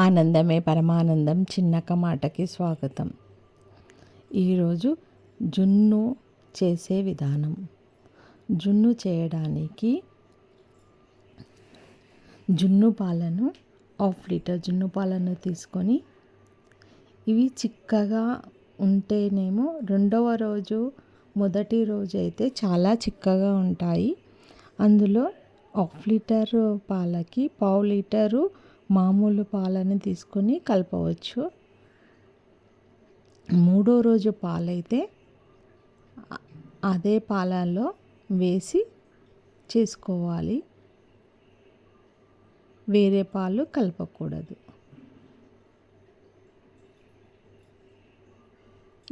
ఆనందమే పరమానందం చిన్నక మాటకి స్వాగతం. ఈరోజు జున్ను చేసే విధానం. జున్ను చేయడానికి జున్ను పాలను హాఫ్ లీటర్ జున్ను పాలను తీసుకొని ఇవి చిక్కగా ఉంటేనేమో రెండవ రోజు మొదటి రోజు అయితే చాలా చిక్కగా ఉంటాయి. అందులో హాఫ్ లీటర్ పాలకి పావు లీటరు మామూలు పాలని తీసుకొని కలపవచ్చు. మూడో రోజు పాలైతే అదే పాలల్లో వేసి చేసుకోవాలి. వేరే పాలు కలపకూడదు.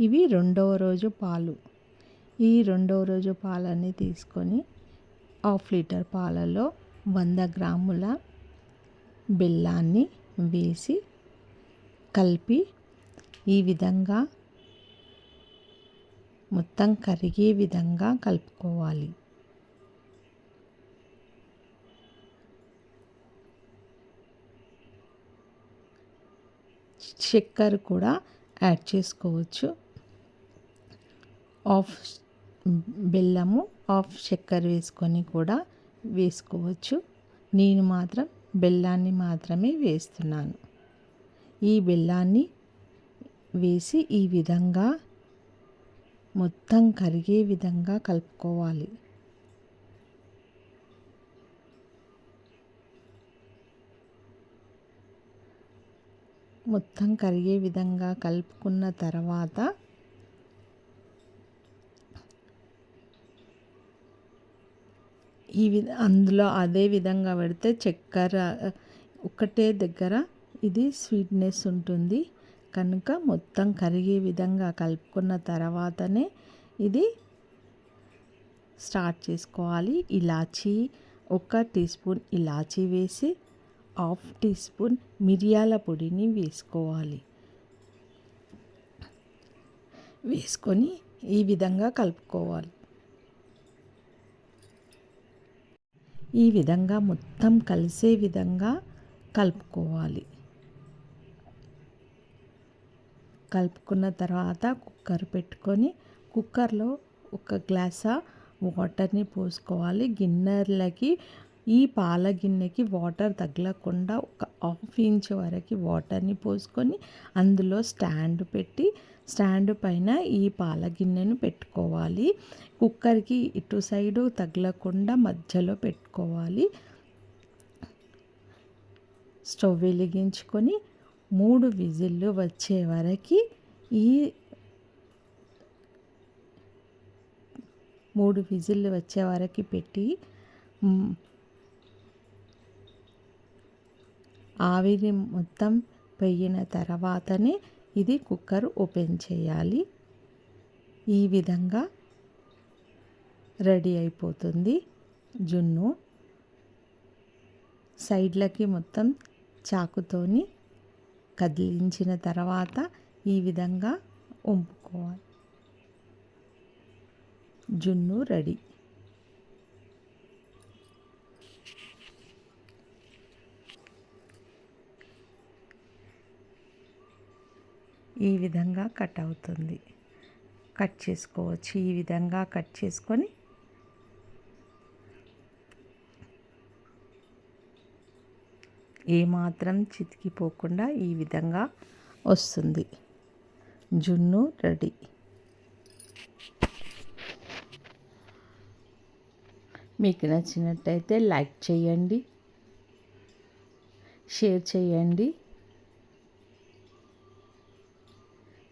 ఇవి రెండవ రోజు పాలు. ఈ రెండవ రోజు పాలని తీసుకొని హాఫ్ లీటర్ పాలలో వంద గ్రాముల బెల్లాన్ని వేసి కలిపి ఈ విధంగా మొత్తం కరిగే విధంగా కలుపుకోవాలి. చక్కెర కూడా యాడ్ చేసుకోవచ్చు. ఆఫ్ బెల్లము ఆఫ్ చక్కెర వేసుకొని కూడా వేసుకోవచ్చు. నేను మాత్రం బెల్లాన్ని మాత్రమే వేస్తున్నాను. ఈ బెల్లాన్ని వేసి ఈ విధంగా మొత్తం కరిగే విధంగా కలుపుకోవాలి. మొత్తం కరిగే విధంగా కలుపుకున్న తర్వాత ఈ విధ అందులో అదే విధంగా పెడితే చక్కెర ఒకటే దగ్గర ఇది స్వీట్నెస్ ఉంటుంది. కనుక మొత్తం కరిగే విధంగా కలుపుకున్న తర్వాతనే ఇది స్టార్ట్ చేసుకోవాలి. ఇలాచీ ఒక టీ స్పూన్ ఇలాచీ వేసి హాఫ్ టీ స్పూన్ మిరియాల పొడిని వేసుకోవాలి. వేసుకొని ఈ విధంగా కలుపుకోవాలి. ఈ విధంగా మొత్తం కలిసే విధంగా కలుపుకోవాలి. కలుపుకున్న తర్వాత కుక్కర్ పెట్టుకొని కుక్కర్లో ఒక గ్లాస వాటర్ని పోసుకోవాలి. గిన్నెలకి ఈ పాల గిన్నెకి వాటర్ తగలకుండా ఒక హాఫ్ ఇంచ్ వరకు వాటర్ని పోసుకొని అందులో స్టాండ్ పెట్టి స్టాండ్ పైన ఈ పాల గిన్నెను పెట్టుకోవాలి. కుక్కర్కి ఇటు సైడు తగలకుండా మధ్యలో పెట్టుకోవాలి. స్టవ్ వెలిగించుకొని మూడు విజిల్లు వచ్చే వరకు ఈ మూడు విజిల్లు వచ్చే వరకు పెట్టి ఆవిరి మొత్తం పోయిన తర్వాతనే ఇది కుక్కర్ ఓపెన్ చేయాలి. ఈ విధంగా రెడీ అయిపోతుంది జున్ను. సైడ్లకి మొత్తం చాకుతోని కదిలించిన తర్వాత ఈ విధంగా వంపుకోవాలి జున్ను రెడీ. ఈ విధంగా కట్ అవుతుంది. కట్ చేసుకోవచ్చు. ఈ విధంగా కట్ చేసుకొని ఏమాత్రం చితికిపోకుండా ఈ విధంగా వస్తుంది. జున్ను రెడీ. మీకు నచ్చినట్టయితే లైక్ చేయండి. షేర్ చేయండి.